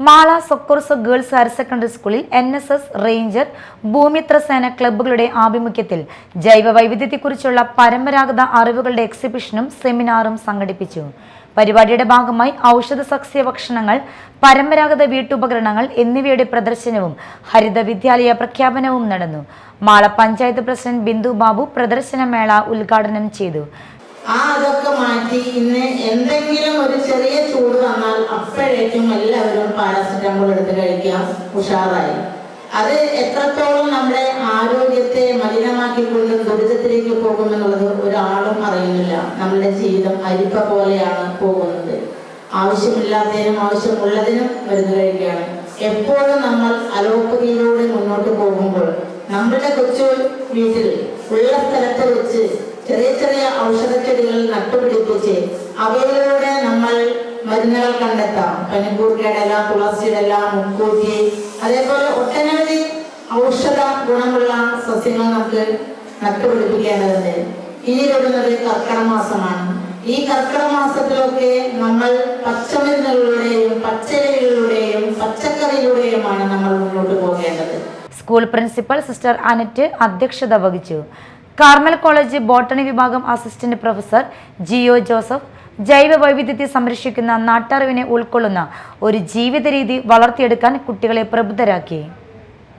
Mala Socorro girls higher secondary സ്കൂളിൽ N S S ranger Bhoomithra Sena ക്ലബ്ബുകളുടെ ആഭിമുഖ്യത്തിൽ ജൈവ വൈവിധ്യത്തെക്കുറിച്ചുള്ള പരമ്പരാഗത അറിവുകളുടെ എക്സിബിഷനും സെമിനാറും സംഘടിപ്പിച്ചു. പരിപാടിയുടെ ഭാഗമായി ഔഷധ സസ്യ ഭക്ഷണങ്ങൾ പരമ്പരാഗത വീട്ടുപകരണങ്ങൾ എന്നിവയുടെ പ്രദർശനവും ഹരിത വിദ്യാലയ പ്രഖ്യാപനവും നടന്നു. മാള പഞ്ചായത്ത് പ്രസിഡന്റ് ബിന്ദു ബാബു പ്രദർശനമേള ഉദ്ഘാടനം ചെയ്തു. ആ അതൊക്കെ മാറ്റി ഇന്ന് എന്തെങ്കിലും ഒരു ചെറിയ ചൂട് വന്നാൽ അപ്പോഴേക്കും എല്ലാവരും പാരാസെറ്റമോൾ എടുത്ത് കഴിക്കാം ഉഷാറായി. അത് എത്രത്തോളം നമ്മുടെ ആരോഗ്യത്തെ മലിനമാക്കിക്കൊണ്ട് ദുരിതത്തിലേക്ക് പോകുമെന്നുള്ളത് ഒരാളും അറിയുന്നില്ല. നമ്മുടെ ജീവിതം അരിപ്പ പോലെയാണ് പോകുന്നത്. ആവശ്യമില്ലാത്തതിനും ആവശ്യമുള്ളതിനും മരുന്ന് കഴിക്കുകയാണ്. എപ്പോഴും നമ്മൾ അലോപ്പതിയിലൂടെ മുന്നോട്ട് പോകുമ്പോൾ നമ്മുടെ കൊച്ചു വീട്ടിൽ ഉള്ള സ്ഥലത്ത് വെച്ച് ചെറിയ ചെറിയ ഔഷധച്ചെടികൾ നട്ടുപിടിപ്പിച്ച് അവയിലൂടെ നമ്മൾ മരുന്നുകൾ കണ്ടെത്താം. പനിക്കൂർക്കയുടെ തുളസിയുടെ എല്ലാം മുക്കൂറ്റി അതേപോലെ ഒട്ടനവധി ഔഷധ ഗുണമുള്ള സസ്യങ്ങൾ നമുക്ക് നട്ടുപിടിപ്പിക്കേണ്ടതുണ്ട്. ഇനി വരുന്നത് കർക്കിടക മാസമാണ് ഈ കർക്കിടക മാസത്തിലൊക്കെ നമ്മൾ പച്ചമരുന്നുകളുടെയും പച്ചരികളുടെയും പച്ചക്കറിയിലൂടെയുമാണ് നമ്മൾ മുന്നോട്ട് പോകേണ്ടത്. സ്കൂൾ പ്രിൻസിപ്പൽ സിസ്റ്റർ അനറ്റ് അധ്യക്ഷത വഹിച്ചു. കാർമൽ കോളേജ് ബോട്ടണി വിഭാഗം അസിസ്റ്റന്റ് പ്രൊഫസർ ജിയോ ജോസഫ് ജൈവ വൈവിധ്യത്തെ സംരക്ഷിക്കുന്ന നാട്ടറിവിനെ ഉൾക്കൊള്ളുന്ന ഒരു ജീവിത രീതി വളർത്തിയെടുക്കാൻ കുട്ടികളെ പ്രബുദ്ധരാക്കി.